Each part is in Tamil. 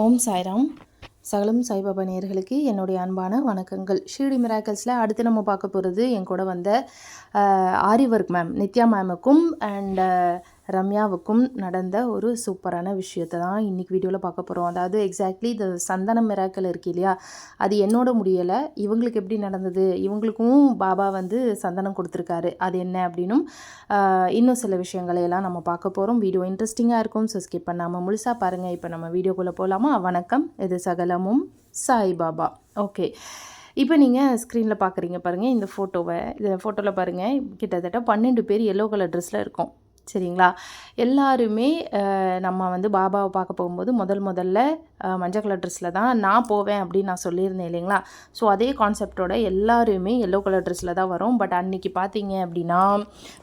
ஓம் சாய்ராம். சகலம் சாய்பாபா நேர்களுக்கு என்னுடைய அன்பான வணக்கங்கள். ஷீடி மிராக்கல்ஸில் அடுத்து நம்ம பார்க்க போகிறது என் கூட வந்த ஆரி ஒர்க் மேம் நித்யா மேமுக்கும் அண்ட் ரம்யாவுக்கும் நடந்த ஒரு சூப்பரான விஷயத்தை தான் இன்றைக்கி வீடியோவில் பார்க்க போகிறோம் அதாவது எக்ஸாக்ட்லி இந்த சந்தனம் மிராக்கல் இருக்கு இல்லையா? அது என்னோட முடியலை. இவங்களுக்கு எப்படி நடந்தது? இவங்களுக்கும் பாபா வந்து சந்தனம் கொடுத்துருக்காரு. அது என்ன அப்படின்னும் இன்னும் சில விஷயங்களை எல்லாம் நம்ம பார்க்க போகிறோம் வீடியோ இன்ட்ரெஸ்டிங்காக இருக்கும். ஸோ ஸ்கிப் பண்ணாமல் முழுசாக பாருங்கள் இப்போ நம்ம வீடியோக்குள்ளே போகலாமா? வணக்கம். இது சகலமும் சாய் பாபா. ஓகே இப்போ நீங்கள் ஸ்க்ரீனில் பார்க்குறீங்க பாருங்கள் இந்த ஃபோட்டோவை இந்த ஃபோட்டோவில் பாருங்கள் கிட்டத்தட்ட பன்னெண்டு பேர் எல்லோ கலர் ட்ரெஸ்ஸில் இருக்கும். சரிங்களா? எல்லாருமே நம்ம வந்து பாபாவை பார்க்க போகும்போது முதல் முதல்ல மஞ்சள் கலர் ட்ரெஸ்ஸில் தான் நான் போவேன் அப்படின்னு நான் சொல்லியிருந்தேன் இல்லைங்களா? ஸோ அதே கான்செப்டோட எல்லாருமே எல்லோ கலர் ட்ரெஸ்ஸில் தான் வரும். பட் அன்னைக்கு பார்த்தீங்க அப்படின்னா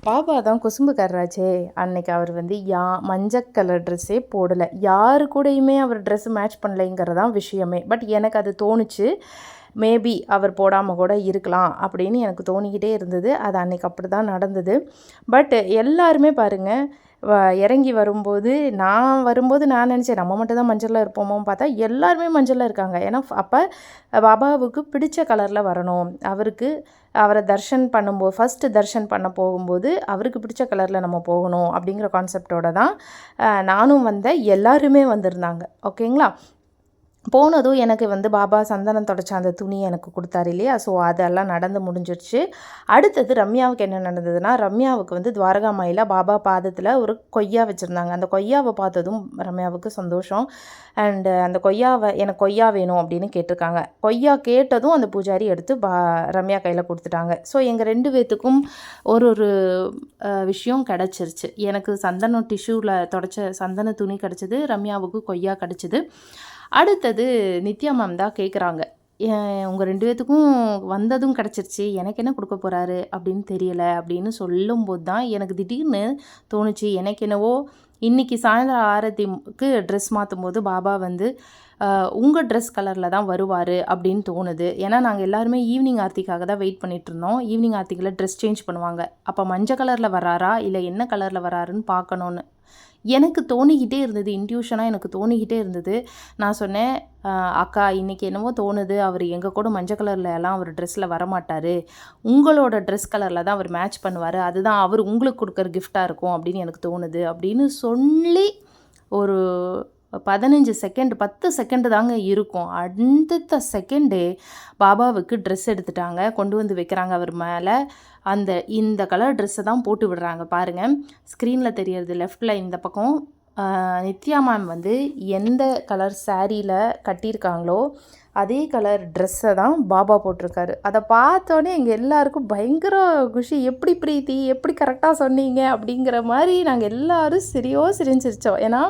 பாபா தான் குசும்புக்காரராச்சே. அன்னைக்கு அவர் வந்து யா மஞ்சள் கலர் ட்ரெஸ்ஸே போடலை. யாரு கூடயுமே அவர் ட்ரெஸ் மேட்ச் பண்ணலைங்கிறதான் விஷயமே. பட் எனக்கு அது தோணுச்சு. மேபி அவர் போடாமல் கூட இருக்கலாம் அப்படின்னு எனக்கு தோணிக்கிட்டே இருந்தது. அது அன்றைக்கி அப்படி தான் நடந்தது. பட் எல்லாருமே பாருங்கள் வ- இறங்கி வரும்போது நான் வரும்போது நான் நினச்சேன் நம்ம மட்டும் தான் மஞ்சளில் இருப்போமோன்னு பார்த்தா எல்லாருமே மஞ்சளில் இருக்காங்க. ஏன்னா அப்போ பாபாவுக்கு பிடிச்ச கலரில் வரணும். அவருக்கு அவரை தர்ஷன் பண்ணும்போது ஃபஸ்ட்டு தர்ஷன் பண்ண போகும்போது அவருக்கு பிடிச்ச கலரில் நம்ம போகணும் அப்படிங்கிற கான்செப்டோடு தான் நானும் வந்தேன். எல்லாருமே வந்திருந்தாங்க. ஓகேங்களா? போனதும் எனக்கு வந்து பாபா சந்தனம் தொடச்ச அந்த துணி எனக்கு கொடுத்தாரு இல்லையா? ஸோ அதெல்லாம் நடந்து முடிஞ்சிருச்சு. அடுத்தது ரம்யாவுக்கு என்ன நடந்ததுன்னா ரம்யாவுக்கு வந்து துவாரகா மாயில பாபா பாதத்தில் ஒரு கொய்யா வச்சுருந்தாங்க. அந்த கொய்யாவை பார்த்ததும் ரம்யாவுக்கு சந்தோஷம். அண்டு அந்த கொய்யாவை எனக்கு கொய்யா வேணும் அப்படின்னு கேட்டிருக்காங்க. கொய்யா கேட்டதும் அந்த பூஜாரி எடுத்து பா ரம்யா கையில் கொடுத்துட்டாங்க. ஸோ எங்கள் ரெண்டு பேர்த்துக்கும் ஒரு ஒரு விஷயம் கிடச்சிருச்சு. எனக்கு சந்தனம் டிஷ்யூவில் தொடச்ச சந்தன துணி கிடச்சிது ரம்யாவுக்கு கொய்யா கிடச்சிது. அடுத்தது நித்யா மேம் தான் கேட்குறாங்க உங்கள் ரெண்டு பேர்த்துக்கும் வந்ததும் கிடச்சிருச்சு. எனக்கு என்ன கொடுக்க போகிறாரு அப்படின்னு தெரியலை அப்படின்னு சொல்லும்போது தான் எனக்கு திடீர்னு தோணுச்சு. எனக்கு என்னவோ இன்றைக்கி சாயந்தரம் ஆரத்திக்கு ட்ரெஸ் மாற்றும் போது பாபா வந்து உங்கள் ட்ரெஸ் கலரில் தான் வருவார் அப்படின்னு தோணுது. ஏன்னா நாங்கள் எல்லாருமே ஈவினிங் ஆர்த்திக்காக தான் வெயிட் பண்ணிட்டு இருந்தோம். ஈவினிங் ஆர்த்திக்கில் ட்ரெஸ் சேஞ்ச் பண்ணுவாங்க. அப்போ மஞ்சள் கலரில் வராரா? இல்லை என்ன கலரில் வராருன்னு பார்க்கணுன்னு எனக்கு தோணிக்கிட்டே இருந்தது. இன்ட்யூஷனாக எனக்கு தோணிக்கிட்டே இருந்தது. நான் சொன்னேன் அக்கா இன்றைக்கி என்னவோ தோணுது. அவர் எங்கள் கூட மஞ்சள் கலரில் எல்லாம் அவர் ட்ரெஸ்ஸில் வரமாட்டார். உங்களோட ட்ரெஸ் கலரில் தான் அவர் மேட்ச் பண்ணுவார். அதுதான் அவர் உங்களுக்கு கொடுக்குற கிஃப்டாக இருக்கும் அப்படின்னு எனக்கு தோணுது. அப்படின்னு சொல்லி ஒரு பதினஞ்சு செகண்ட் பத்து செகண்டு தாங்க இருக்கும். அடுத்த செகண்டே பாபாவுக்கு ட்ரெஸ் எடுத்துட்டாங்க. கொண்டு வந்து வைக்கிறாங்க அவர் மேலே. அந்த இந்த கலர் ட்ரெஸ்ஸை தான் போட்டு விடுறாங்க பாருங்கள் ஸ்க்ரீனில் தெரியறது லெஃப்டில் இந்த பக்கம். நித்யா மேம் வந்து எந்த கலர் சாரியில் கட்டியிருக்காங்களோ அதே கலர் ட்ரெஸ்ஸை தான் பாபா போட்டிருக்காரு. அதை பார்த்தோன்னே எங்கள் எல்லாருக்கும் பயங்கர குஷி. எப்படி பிரீத்தி? எப்படி கரெக்டாக சொன்னீங்க? அப்படிங்கிற மாதிரி நாங்கள் எல்லாரும் சிரியோ சிரிஞ்சிருச்சோம். ஏன்னா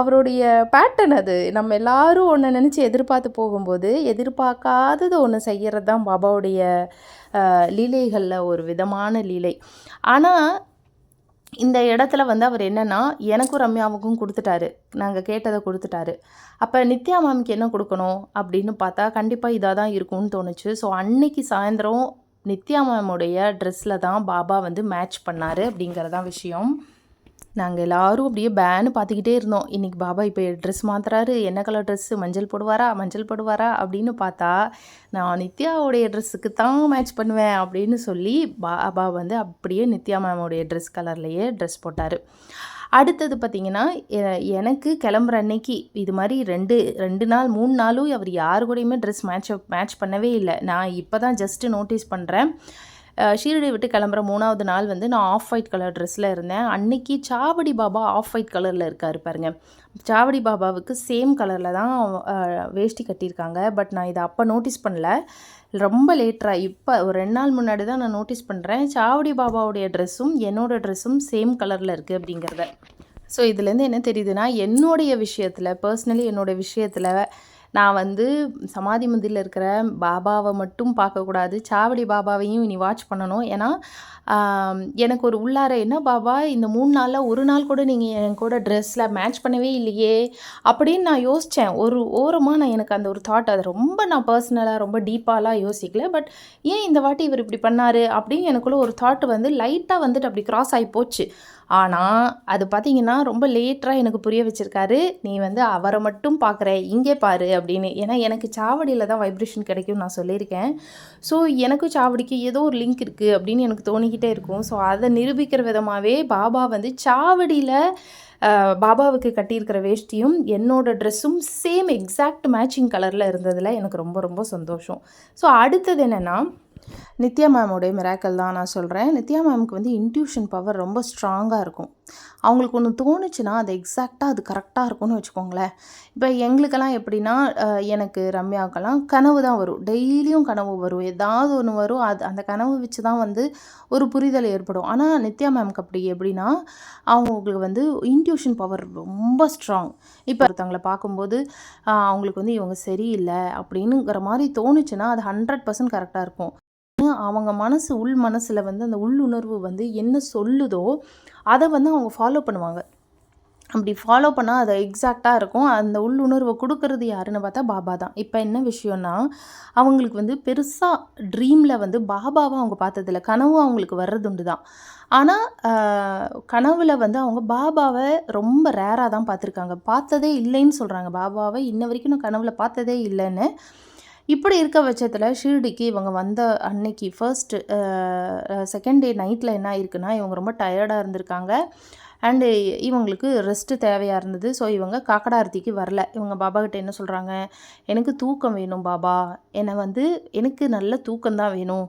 அவருடைய பேட்டர்ன் அது. நம்ம எல்லாரும் ஒன்று நினச்சி எதிர்பார்த்து போகும்போது எதிர்பார்க்காதது ஒன்று செய்கிறது தான் பாபாவுடைய லீலைகளில் ஒரு விதமான லீலை. ஆனால் இந்த இடத்துல வந்து அவர் என்னென்னா எனக்கும் ரம்யாவுக்கும் கொடுத்துட்டாரு. நாங்கள் கேட்டதை கொடுத்துட்டாரு. அப்போ நித்யா மேம்க்கு என்ன கொடுக்கணும்? அப்படின்னு பார்த்தா கண்டிப்பாக இதாக தான் இருக்கும்னு தோணுச்சு. ஸோ அன்னைக்கு சாயந்தரம் நித்யா மேமுடைய ட்ரெஸ்ஸில் தான் பாபா வந்து மேட்ச் பண்ணார் அப்படிங்கிறதான் விஷயம். நாங்கள் எல்லாரும் அப்படியே பேனு பார்த்துக்கிட்டே இருந்தோம். இன்றைக்கி பாபா இப்போ ட்ரெஸ் மாத்துறாரு. என்ன கலர் ட்ரெஸ்ஸு மஞ்சள் போடுவாரா? மஞ்சள் போடுவாரா? அப்படின்னு பார்த்தா நான் நித்யாவுடைய ட்ரெஸ்ஸுக்கு தான் மேட்ச் பண்ணுவேன் அப்படின்னு சொல்லி பாபா வந்து அப்படியே நித்யா மேமுடைய ட்ரெஸ் கலர்லேயே ட்ரெஸ் போட்டார். அடுத்தது பார்த்திங்கன்னா எனக்கு கிளம்புற அன்னைக்கு இது மாதிரி ரெண்டு ரெண்டு நாள் மூணு நாளும் அவர் யாரு கூடயுமே ட்ரெஸ் மேட்ச் மேட்ச் பண்ணவே இல்லை. நான் இப்போ தான் ஜஸ்ட்டு நோட்டீஸ் பண்ணுறேன் ஷீரடி விட்டு கிளம்புற மூணாவது நாள் வந்து நான் ஆஃப் ஒயிட் கலர் ட்ரெஸ்ஸில் இருந்தேன். அன்னைக்கு சாவடி பாபா ஆஃப் ஒயிட் கலரில் இருக்கார் பாருங்க. சாவடி பாபாவுக்கு சேம் கலரில் தான் வேஷ்டி கட்டியிருக்காங்க. பட் நான் இதை அப்போ நோட்டீஸ் பண்ணல. ரொம்ப லேட்டராக இப்போ ஒரு ரெண்டு நாள் முன்னாடி தான் நான் நோட்டீஸ் பண்ணுறேன் சாவடி பாபாவுடைய ட்ரெஸ்ஸும் என்னோடய ட்ரெஸ்ஸும் சேம் கலரில் இருக்குது அப்படிங்கிறத. ஸோ இதுலேருந்து என்ன தெரியுதுன்னா என்னுடைய விஷயத்தில் பர்சனலி என்னோட விஷயத்தில் நான் வந்து சமாதி மந்திரில் இருக்கிற பாபாவை மட்டும் பார்க்கக்கூடாது. சாவடி பாபாவையும் இனி வாட்ச் பண்ணணும். ஏன்னா எனக்கு ஒரு உள்ளார என்ன பாபா இந்த மூணு நாளில் ஒரு நாள் கூட நீங்கள் என் கூட ட்ரெஸ்ஸில் மேட்ச் பண்ணவே இல்லையே? அப்படின்னு நான் யோசித்தேன் ஒரு ஓரமாக நான் எனக்கு அந்த ஒரு தாட் அது ரொம்ப நான் பர்சனலாக ரொம்ப டீப்பாலாம் யோசிக்கல. பட் ஏன் இந்த வாட்டி இவர் இப்படி பண்ணார்? அப்படின்னு எனக்குள்ளே ஒரு தாட் வந்து லைட்டாக வந்துட்டு அப்படி கிராஸ் ஆகி போச்சு. ஆனால் அது பார்த்தீங்கன்னா ரொம்ப லேட்டராக எனக்கு புரிய வச்சுருக்காரு. நீ வந்து அவரை மட்டும் பார்க்குற இங்கே பாரு அப்படின்னு. ஏன்னா எனக்கு சாவடியில் தான் வைப்ரேஷன் கிடைக்கும் நான் சொல்லியிருக்கேன். ஸோ எனக்கும் சாவடிக்கு ஏதோ ஒரு லிங்க் இருக்குது அப்படின்னு எனக்கு தோணிக்கிட்டே இருக்கும். ஸோ அதை நிரூபிக்கிற விதமாகவே பாபா வந்து சாவடியில் பாபாவுக்கு கட்டியிருக்கிற வேஷ்டியும் என்னோடய ட்ரெஸ்ஸும் சேம் எக்ஸாக்ட் மேட்சிங் கலரில் இருந்ததில் எனக்கு ரொம்ப ரொம்ப சந்தோஷம். ஸோ அடுத்தது என்னென்னா நித்யா மேமோடைய மிராக்கல் தான் நான் சொல்கிறேன் நித்யா மேம்க்கு வந்து இன்ட்யூஷன் பவர் ரொம்ப ஸ்ட்ராங்காக இருக்கும். அவங்களுக்கு ஒன்று தோணுச்சுன்னா அது எக்ஸாக்டாக அது கரெக்டாக இருக்கும்னு வச்சுக்கோங்களேன். இப்போ எங்களுக்கெல்லாம் எப்படின்னா எனக்கு ரம்யாவுக்கெல்லாம் கனவு தான் வரும். டெய்லியும் கனவு வரும். ஏதாவது ஒன்று வரும். அது அந்த கனவு வச்சு தான் வந்து ஒரு புரிதல் ஏற்படும். ஆனால் நித்யா மேம்க்கு அப்படி எப்படின்னா அவங்களுக்கு வந்து இன்ட்யூஷன் பவர் ரொம்ப ஸ்ட்ராங் இப்போ ஒருத்தவங்களை பார்க்கும்போது அவங்களுக்கு வந்து இவங்க சரியில்லை அப்படின்னுங்கிற மாதிரி தோணுச்சுன்னா அது ஹண்ட்ரட் பர்சன்ட் கரெக்டாக இருக்கும். அவங்க மனசு உள் மனசில் வந்து அந்த உள்ளுணர்வு வந்து என்ன சொல்லுதோ அதை வந்து அவங்க ஃபாலோ பண்ணுவாங்க. அப்படி ஃபாலோ பண்ணால் அது எக்ஸாக்டாக இருக்கும். அந்த உள்ளுணர்வை கொடுக்கறது யாருன்னு பார்த்தா பாபா தான். இப்போ என்ன விஷயம்னா அவங்களுக்கு வந்து பெருசாக ட்ரீமில் வந்து பாபாவை அவங்க பார்த்ததில்ல. கனவு அவங்களுக்கு வர்றதுண்டு தான். ஆனால் கனவில் வந்து அவங்க பாபாவை ரொம்ப ரேராக தான் பார்த்துருக்காங்க. பார்த்ததே இல்லைன்னு சொல்கிறாங்க பாபாவை இன்ன வரைக்கும் நான் கனவில் பார்த்ததே இல்லைன்னு இப்படி இருக்க பட்சத்தில் ஷீர்டிக்கு இவங்க வந்த அன்னைக்கு ஃபர்ஸ்ட் செகண்ட் டே நைட்டில் என்ன இருக்குன்னா இவங்க ரொம்ப டயர்டாக இருந்திருக்காங்க. அண்டு இவங்களுக்கு ரெஸ்ட்டு தேவையாக இருந்தது. ஸோ இவங்க காக்கடாரத்திக்கு வரல. இவங்க பாபா கிட்டே என்ன சொல்கிறாங்க எனக்கு தூக்கம் வேணும் பாபா. என்னை வந்து எனக்கு நல்ல தூக்கம் தான் வேணும்.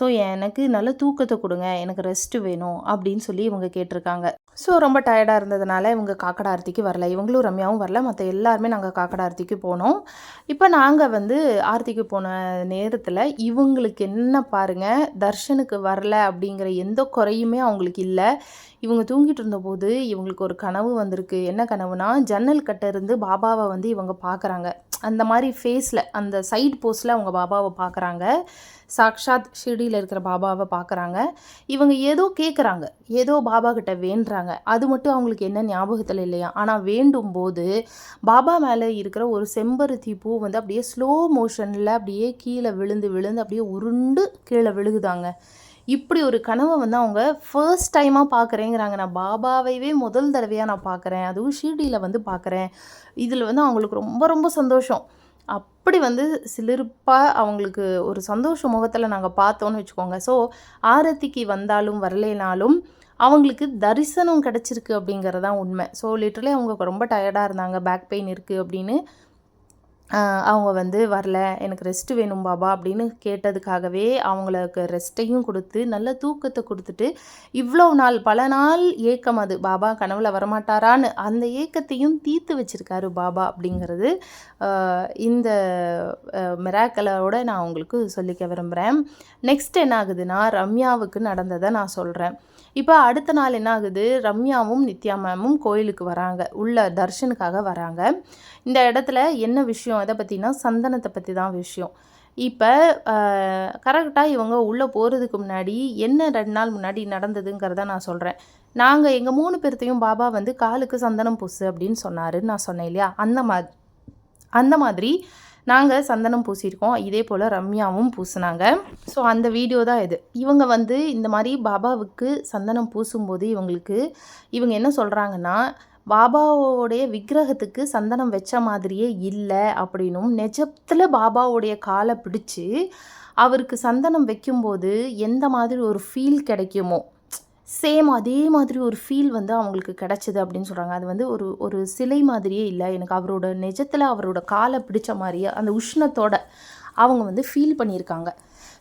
ஸோ எனக்கு நல்ல தூக்கத்தை கொடுங்க. எனக்கு ரெஸ்ட்டு வேணும். அப்படின்னு சொல்லி இவங்க கேட்டிருக்காங்க. ஸோ ரொம்ப டயர்டாக இருந்ததுனால இவங்க காக்கடா ஆரத்திக்கு வரல. இவங்களும் ரம்யாவும் வரல. மற்ற எல்லாருமே நாங்கள் காக்கடா ஆரத்திக்கு போனோம். இப்போ நாங்கள் வந்து ஆர்த்திக்கு போன நேரத்தில் இவங்களுக்கு என்ன பாருங்கள் தர்ஷனுக்கு வரல அப்படிங்கிற எந்த குறையுமே அவங்களுக்கு இல்லை. இவங்க தூங்கிட்டு இருந்தபோது இவங்களுக்கு ஒரு கனவு வந்திருக்கு. என்ன கனவுனா ஜன்னல் கட்ட இருந்து பாபாவை வந்து இவங்க பார்க்குறாங்க அந்த மாதிரி ஃபேஸில் அந்த சைட் போஸ்டில் அவங்க பாபாவை பார்க்குறாங்க சாக்ஷாத் ஷிர்டியில் இருக்கிற பாபாவை பார்க்குறாங்க இவங்க ஏதோ கேட்குறாங்க ஏதோ பாபா கிட்ட வேண்டுறாங்க அது மட்டும் அவங்களுக்கு என்ன ஞாபகத்தில் இல்லையா? ஆனால் வேண்டும் போது பாபா மேலே இருக்கிற ஒரு செம்பருத்தி பூ வந்து அப்படியே ஸ்லோ மோஷனில் அப்படியே கீழே விழுந்து விழுந்து அப்படியே உருண்டு கீழே விழுகுதாங்க. இப்படி ஒரு கனவை வந்து அவங்க ஃபர்ஸ்ட் டைமாக பார்க்குறேங்கிறாங்க நான் பாபாவைவே முதல் தடவையாக நான் பார்க்குறேன் அதுவும் ஷீர்டியில் வந்து பார்க்குறேன் இதில் வந்து அவங்களுக்கு ரொம்ப ரொம்ப சந்தோஷம். அப்படி வந்து சிலிர்ப்பாக அவங்களுக்கு ஒரு சந்தோஷ முகத்தில் நாங்கள் பார்த்தோன்னு வச்சுக்கோங்க. ஸோ ஆரத்திக்கு வந்தாலும் வரலைனாலும் அவங்களுக்கு தரிசனம் கிடச்சிருக்கு அப்படிங்கிறது தான் உண்மை. ஸோ லிட்டரலி அவங்க ரொம்ப டயர்டாக இருந்தாங்க. பேக் பெயின் இருக்குது அப்படின்னு அவங்க வந்து வரல எனக்கு ரெஸ்ட்டு வேணும் பாபா அப்படின்னு கேட்டதுக்காகவே அவங்களுக்கு ரெஸ்ட்டையும் கொடுத்து நல்ல தூக்கத்தை கொடுத்துட்டு இவ்வளோ நாள் பல நாள் ஏக்கம் அது. பாபா கனவுல வரமாட்டாரான்னு அந்த ஏக்கத்தையும் தீர்த்து வச்சிருக்காரு பாபா அப்படிங்கிறது இந்த மிராக்கலோட நான் உங்களுக்கு சொல்லிக்க விரும்புகிறேன் நெக்ஸ்ட் என்ன ஆகுதுன்னா ரம்யாவுக்கு நடந்ததை நான் சொல்கிறேன் இப்போ அடுத்த நாள் என்ன ஆகுது? ரம்யாவும் நித்யா மேமும் கோயிலுக்கு வராங்க. உள்ள தர்ஷனுக்காக வராங்க. இந்த இடத்துல என்ன விஷயம் எதை பற்றினா சந்தனத்தை பற்றி தான் விஷயம். இப்போ கரெக்டாக இவங்க உள்ளே போகிறதுக்கு முன்னாடி என்ன ரெண்டு நாள் முன்னாடி நடந்ததுங்கிறத நான் சொல்கிறேன் நாங்கள் எங்கள் மூணு பேர்த்தையும் பாபா வந்து காலுக்கு சந்தனம் பூசு அப்படின்னு சொன்னாருன்னு நான் சொன்னேன் இல்லையா? அந்த மா அந்த மாதிரி நாங்கள் சந்தனம் பூசியிருக்கோம். இதே போல் ரம்யாவும் பூசினாங்க. ஸோ அந்த வீடியோ தான் இது. இவங்க வந்து இந்த மாதிரி பாபாவுக்கு சந்தனம் பூசும்போது இவங்களுக்கு இவங்க என்ன சொல்கிறாங்கன்னா பாபாவோடைய விக்கிரகத்துக்கு சந்தனம் வச்ச மாதிரியே இல்லை அப்படின்னும் நெஜத்தில் பாபாவோடைய காலை பிடிச்சு அவருக்கு சந்தனம் வைக்கும்போது எந்த மாதிரி ஒரு ஃபீல் கிடைக்குமோ சேம் அதே மாதிரி ஒரு ஃபீல் வந்து அவங்களுக்கு கிடச்சிது அப்படின்னு சொல்கிறாங்க அது வந்து ஒரு ஒரு சிலை மாதிரியே இல்லை. எனக்கு அவரோட நிஜத்தில் அவரோட காலை பிடிச்ச மாதிரியே அந்த உஷ்ணத்தோட அவங்க வந்து ஃபீல் பண்ணியிருக்காங்க.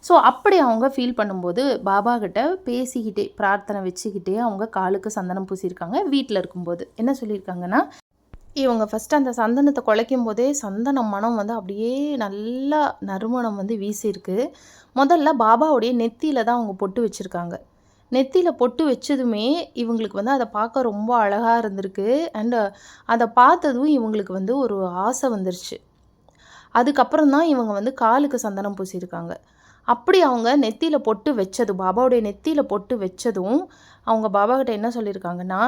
ஸோ அப்படி அவங்க ஃபீல் பண்ணும்போது பாபா கிட்ட பேசிக்கிட்டே பிரார்த்தனை வச்சுக்கிட்டே அவங்க காலுக்கு சந்தனம் பூசியிருக்காங்க வீட்டில் இருக்கும்போது. என்ன சொல்லியிருக்காங்கன்னா இவங்க ஃபஸ்ட்டு அந்த சந்தனத்தை குலைக்கும் போதே சந்தனம் மனம் வந்து அப்படியே நல்லா நறுமணம் வந்து வீசியிருக்கு. முதல்ல பாபாவுடைய நெத்தியில் தான் அவங்க பொட்டு வச்சுருக்காங்க. நெத்தியில் பொட்டு வச்சதுமே இவங்களுக்கு வந்து அதை பார்க்க ரொம்ப அழகாக இருந்திருக்கு. அண்டு அதை பார்த்ததும் இவங்களுக்கு வந்து ஒரு ஆசை வந்துருச்சு. அதுக்கப்புறம் தான் இவங்க வந்து காலுக்கு சந்தனம் பூசியிருக்காங்க. அப்படி அவங்க நெத்தியில் பொட்டு வச்சது பாபாவுடைய நெத்தியில் பொட்டு வச்சதும் அவங்க பாபா என்ன சொல்லியிருக்காங்கன்னா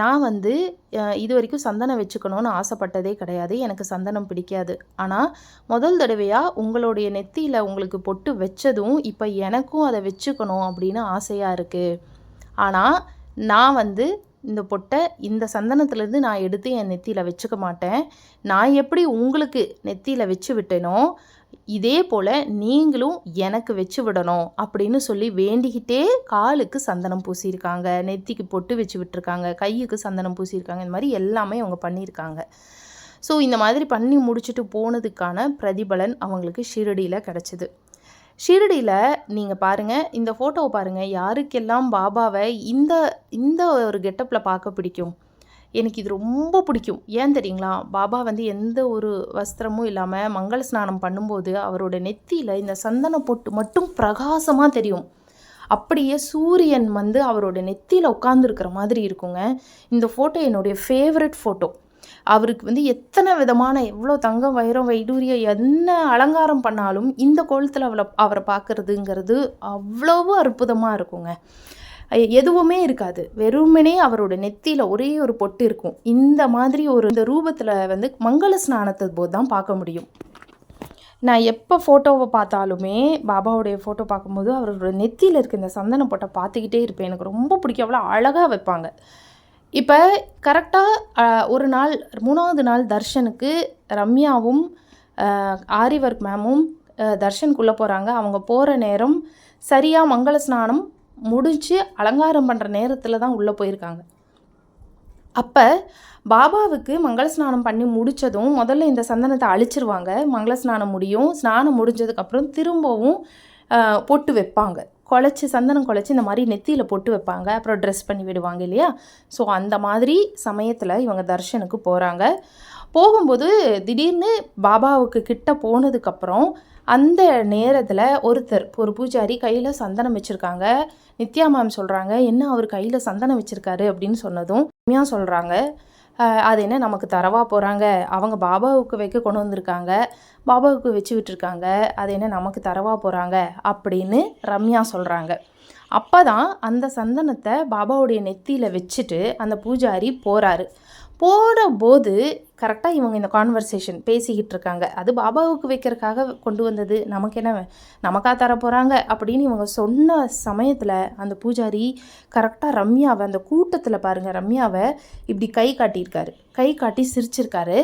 நான் வந்து இது வரைக்கும் சந்தனம் வச்சுக்கணும்னு ஆசைப்பட்டதே கிடையாது. எனக்கு சந்தனம் பிடிக்காது. ஆனால் முதல் தடவையாக உங்களுடைய நெத்தியில் உங்களுக்கு பொட்டு வச்சதும் இப்போ எனக்கும் அதை வச்சுக்கணும் அப்படின்னு ஆசையாக இருக்குது ஆனால் நான் வந்து இந்த பொட்டை இந்த சந்தனத்துலேருந்து நான் எடுத்து என் நெத்தியில் வச்சுக்க மாட்டேன். நான் எப்படி உங்களுக்கு நெத்தியில் வச்சு விட்டேனோ இதே போல் நீங்களும் எனக்கு வச்சு விடணும் அப்படின்னு சொல்லி வேண்டிக்கிட்டே காலுக்கு சந்தனம் பூசியிருக்காங்க நெத்திக்கு பொட்டு வச்சு விட்டுருக்காங்க கையுக்கு சந்தனம் பூசியிருக்காங்க இந்த மாதிரி எல்லாமே அவங்க பண்ணியிருக்காங்க. ஸோ இந்த மாதிரி பண்ணி முடிச்சுட்டு போனதுக்கான பிரதிபலன் அவங்களுக்கு ஷீரடியில் கிடச்சிது. ஷீரடியில் நீங்கள் பாருங்கள் இந்த ஃபோட்டோவை பாருங்கள் யாருக்கெல்லாம் பாபாவை இந்த இந்த ஒரு கெட்டப்பில் பார்க்க பிடிக்கும்? எனக்கு இது ரொம்ப பிடிக்கும். ஏன் தெரியுங்களா? பாபா வந்து எந்த ஒரு வஸ்திரமும் இல்லாமல் மங்கள ஸ்நானம் பண்ணும்போது அவரோட நெத்தியில் இந்த சந்தன பொட்டு மட்டும் பிரகாசமாக தெரியும். அப்படியே சூரியன் வந்து அவரோட நெத்தியில் உட்காந்துருக்கிற மாதிரி இருக்குங்க. இந்த ஃபோட்டோ என்னுடைய ஃபேவரட் ஃபோட்டோ அவருக்கு வந்து எத்தனை விதமான எவ்வளோ தங்கம் வைரம் வைடூரிய என்ன அலங்காரம் பண்ணாலும் இந்த கோலத்தில் அவளை அவரை பார்க்குறதுங்கிறது அவ்வளவு அற்புதமாக இருக்குங்க. எதுவுமே இருக்காது. வெறுமனே அவரோட நெத்தியில் ஒரே ஒரு பொட்டு இருக்கும். இந்த மாதிரி ஒரு இந்த ரூபத்தில் வந்து மங்கள ஸ்நானத்தை போது தான் பார்க்க முடியும். நான் எப்போ ஃபோட்டோவை பார்த்தாலுமே பாபாவுடைய ஃபோட்டோ பார்க்கும்போது அவரோட நெத்தியில் இருக்க இந்த சந்தன பொட்டை பார்த்துக்கிட்டே இருப்பேன். எனக்கு ரொம்ப பிடிக்கும். அவ்வளோ அழகாக வைப்பாங்க. இப்போ கரெக்டாக ஒரு நாள் மூணாவது நாள் தர்ஷனுக்கு ரம்யாவும் ஆரி ஆரிவர்க் மேமும் தர்ஷனுக்குள்ளே போகிறாங்க அவங்க போகிற நேரம் சரியாக மங்கள ஸ்நானம் முடிச்சு அலங்காரம் பண்ணுற நேரத்தில் தான் உள்ளே போயிருக்காங்க. அப்போ பாபாவுக்கு மங்கள ஸ்நானம் பண்ணி முடித்ததும் முதல்ல இந்த சந்தனத்தை அழிச்சிருவாங்க. மங்கள ஸ்நானம் முடியும். ஸ்நானம் முடிஞ்சதுக்கப்புறம் திரும்பவும் பொட்டு வைப்பாங்க. குழச்சி சந்தனம் குழச்சி இந்த மாதிரி நெத்தியில் பொட்டு வைப்பாங்க. அப்புறம் ட்ரெஸ் பண்ணி விடுவாங்க இல்லையா? ஸோ அந்த மாதிரி சமயத்தில் இவங்க தர்ஷனுக்கு போகிறாங்க போகும்போது திடீர்னு பாபாவுக்கு கிட்ட போனதுக்கப்புறம் அந்த நேரத்தில் ஒருத்தர் ஒரு பூஜாரி கையில் சந்தனம் வச்சுருக்காங்க. நித்யா மேம் சொல்கிறாங்க என்ன அவர் கையில் சந்தனம் வச்சுருக்காரு? அப்படின்னு சொன்னதும் உண்மையாக சொல்கிறாங்க அது என்ன நமக்கு தரவா போகிறாங்க அவங்க பாபாவுக்கு வைக்க கொண்டு வந்திருக்காங்க. பாபாவுக்கு வச்சு விட்டுருக்காங்க. அது என்ன நமக்கு தரவா போகிறாங்க அப்படின்னு ரம்யா சொல்கிறாங்க அப்போ தான் அந்த சந்தனத்தை பாபாவுடைய நெத்தியில் வச்சுட்டு அந்த பூஜாரி போகிறாரு போடும்போது கரெக்டாக இவங்க இந்த கான்வர்சேஷன் பேசிக்கிட்டு இருக்காங்க அது பாபாவுக்கு வைக்கிறதுக்காக கொண்டு வந்தது. நமக்கு என்ன நமக்காக தர போகிறாங்க அப்படின்னு இவங்க சொன்ன சமயத்தில் அந்த பூஜாரி கரெக்டாக ரம்யாவை அந்த கூட்டத்தில் பாருங்கள் ரம்யாவை இப்படி கை காட்டியிருக்காரு. கை காட்டி சிரிச்சிருக்காரு.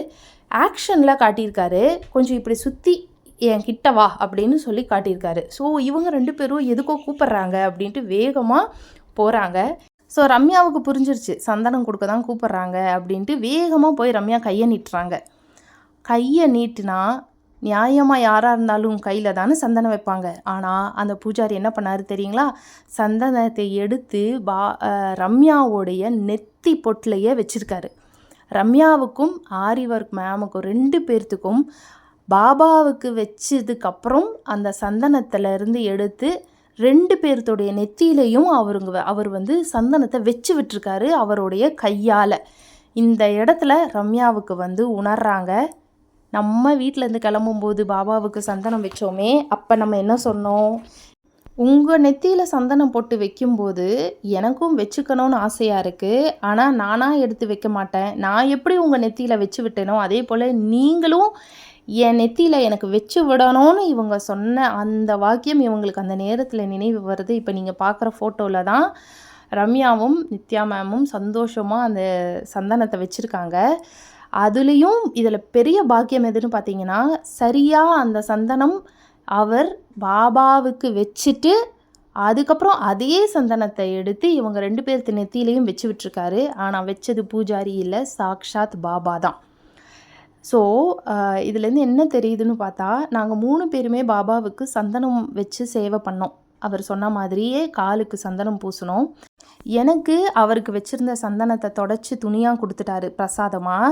ஆக்ஷனில் காட்டியிருக்காரு. கொஞ்சம் இப்படி சுற்றி என் கிட்ட வா அப்படின்னு சொல்லி காட்டியிருக்காரு. ஸோ இவங்க ரெண்டு பேரும் எதுக்கோ கூப்பிட்றாங்க அப்படின்ட்டு வேகமாக போகிறாங்க ஸோ ரம்யாவுக்கு புரிஞ்சிருச்சு. சந்தனம் கொடுக்க தான் கூப்பிட்றாங்க அப்படின்ட்டு வேகமாக போய் ரம்யா கையை நீட்டுறாங்க. கையை நீட்டினா நியாயமாக யாராக இருந்தாலும் கையில் தானே சந்தனம் வைப்பாங்க. ஆனால் அந்த பூஜாரி என்ன பண்ணாரு தெரியுங்களா? சந்தனத்தை எடுத்து பா ரம்யாவோடைய நெத்தி பொட்டிலையே வச்சிருக்காரு. ரம்யாவுக்கும் ஆரிவர்க் மேமுக்கும் ரெண்டு பேர்த்துக்கும் பாபாவுக்கு வச்சதுக்கப்புறம் அந்த சந்தனத்துலேருந்து எடுத்து ரெண்டு பேர்த்துடைய நெத்தியிலையும் அவருங்க அவர் வந்து சந்தனத்தை வச்சு விட்டுருக்காரு அவருடைய கையால். இந்த இடத்துல ரம்யாவுக்கு வந்து உணர்றாங்க நம்ம வீட்டிலேருந்து கிளம்பும்போது பாபாவுக்கு சந்தனம் வச்சோமே அப்போ நம்ம என்ன சொன்னோம்? உங்கள் நெத்தியில் சந்தனம் போட்டு வைக்கும்போது எனக்கும் வச்சுக்கணும்னு ஆசையாக இருக்குது ஆனால் நானாக எடுத்து வைக்க மாட்டேன். நான் எப்படி உங்கள் நெத்தியில் வச்சு விட்டேனோ அதே போல் நீங்களும் என் நெத்தியில் எனக்கு வச்சு விடணும்னு இவங்க சொன்ன அந்த வாக்கியம் இவங்களுக்கு அந்த நேரத்தில் நினைவு வருது. இப்போ நீங்கள் பார்க்குற ஃபோட்டோவில் தான் ரம்யாவும் நித்யா மேமும் சந்தோஷமாக அந்த சந்தனத்தை வச்சுருக்காங்க. அதுலேயும் இதில் பெரிய பாக்கியம் எதுன்னு பார்த்தீங்கன்னா சரியாக அந்த சந்தனம் அவர் பாபாவுக்கு வச்சுட்டு அதுக்கப்புறம் அதே சந்தனத்தை எடுத்து இவங்க ரெண்டு பேர்த்து நெத்தியிலையும் வச்சு விட்டுருக்காரு. ஆனால் வச்சது பூஜாரி இல்லை சாக்ஷாத் பாபா தான். ஸோ uh, இதுலேருந்து என்ன தெரியுதுன்னு பார்த்தா நாங்கள் மூணு பேருமே பாபாவுக்கு சந்தனம் வச்சு சேவை பண்ணோம். அவர் சொன்ன மாதிரியே காலுக்கு சந்தனம் பூசணும் எனக்கு அவருக்கு வச்சிருந்த சந்தனத்தை தொடச்சி துணியாக கொடுத்துட்டாரு பிரசாதமாக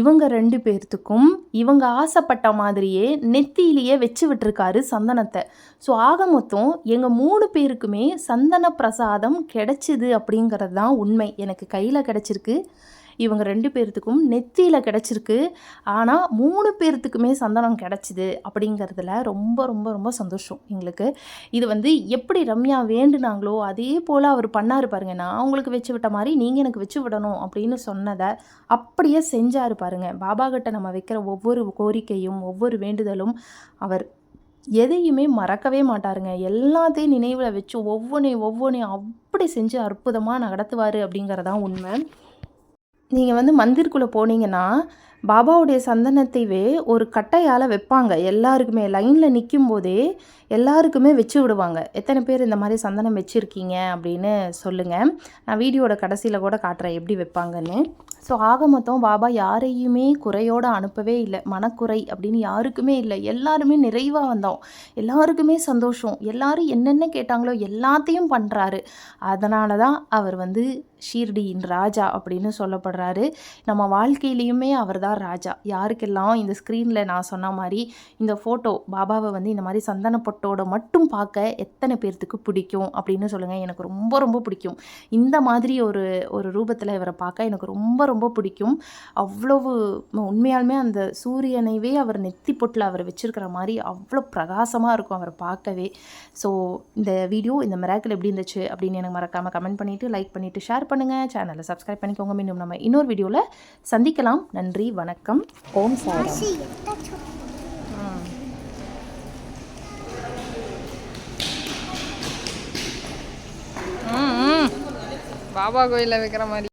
இவங்க ரெண்டு பேர்த்துக்கும் இவங்க ஆசைப்பட்ட மாதிரியே நெத்தியிலேயே வச்சு விட்டுருக்காரு சந்தனத்தை. ஸோ ஆக மொத்தம் எங்கள் மூணு பேருக்குமே சந்தன பிரசாதம் கிடைச்சிது அப்படிங்கிறது தான் உண்மை. எனக்கு கையில் கிடச்சிருக்கு. இவங்க ரெண்டு பேர்த்துக்கும் நெத்தியில் கிடச்சிருக்கு. ஆனால் மூணு பேர்த்துக்குமே சந்தனம் கிடச்சிது அப்படிங்கிறதுல ரொம்ப ரொம்ப ரொம்ப சந்தோஷம் எங்களுக்கு. இது வந்து எப்படி ரம்யா வேண்டுனாங்களோ அதே போல் அவர் பண்ணார் பாருங்க. நான் உங்களுக்கு வச்சு விட்ட மாதிரி நீங்கள் எனக்கு வச்சு விடணும் அப்படின்னு சொன்னதை அப்படியே செஞ்சார் பாருங்க. பாபா கிட்ட நம்ம வைக்கிற ஒவ்வொரு கோரிக்கையும் ஒவ்வொரு வேண்டுதலும் அவர் எதையுமே மறக்கவே மாட்டாருங்க. எல்லாத்தையும் நினைவில் வச்சு ஒவ்வொன்றையும் ஒவ்வொன்றையும் அப்படி செஞ்சு அற்புதமாக நடத்துவார் அப்படிங்கிறதான் உண்மை. நீங்கள் வந்து மந்திருக்குள்ளே போனீங்கன்னா பாபாவுடைய சந்தனத்தைவே ஒரு கட்டையால் வைப்பாங்க. எல்லாருக்குமே லைனில் நிற்கும் போதே எல்லாருக்குமே வச்சு விடுவாங்க. எத்தனை பேர் இந்த மாதிரி சந்தனம் வச்சுருக்கீங்க அப்படின்னு சொல்லுங்கள் நான் வீடியோட கடைசியில் கூட காட்டுறேன் எப்படி வைப்பாங்கன்னு. ஸோ ஆக மொத்தம் பாபா யாரையுமே குறையோடு அனுப்பவே இல்லை. மனக்குறை அப்படின்னு யாருக்குமே இல்லை. எல்லாருமே நிறைவாக வந்தோம். எல்லாருக்குமே சந்தோஷம். எல்லாரும் என்னென்ன கேட்டாங்களோ எல்லாத்தையும் பண்ணுறாரு அதனால தான் அவர் வந்து ஷீர்டியின் ராஜா அப்படின்னு சொல்லப்படுறாரு. நம்ம வாழ்க்கையிலையுமே அவர் தான் ராஜா. யாருக்கெல்லாம் இந்த ஸ்க்ரீனில் நான் சொன்ன மாதிரி இந்த ஃபோட்டோ பாபாவை வந்து இந்த மாதிரி சந்தன பொட்டோட மட்டும் பார்க்க எத்தனை பேர்த்துக்கு பிடிக்கும் அப்படின்னு சொல்லுங்கள் எனக்கு ரொம்ப ரொம்ப பிடிக்கும். இந்த மாதிரி ஒரு ஒரு ரூபத்தில் இவரை பார்க்க எனக்கு ரொம்ப ரொம்ப பிடிக்கும். அவ்வளவு உண்மையாலுமே அந்த சூரியனைவே அவர் நெத்தி பொட்டில் அவர் வச்சுருக்கிற மாதிரி அவ்வளோ பிரகாசமாக இருக்கும் அவரை பார்க்கவே. ஸோ இந்த வீடியோ இந்த மிராக்கிள் எப்படி இருந்துச்சு அப்படின்னு எனக்கு மறக்காமல் கமெண்ட் பண்ணிவிட்டு லைக் பண்ணிவிட்டு ஷேர் பண்ணுங்கள் சேனலை சப்ஸ்கிரைப் பண்ணிக்கோங்க. மீண்டும் நம்ம இன்னொரு வீடியோவில் சந்திக்கலாம். நன்றி வணக்கம். ஓம் சாரம் பாபா கோயிலில் வைக்கிற மாதிரி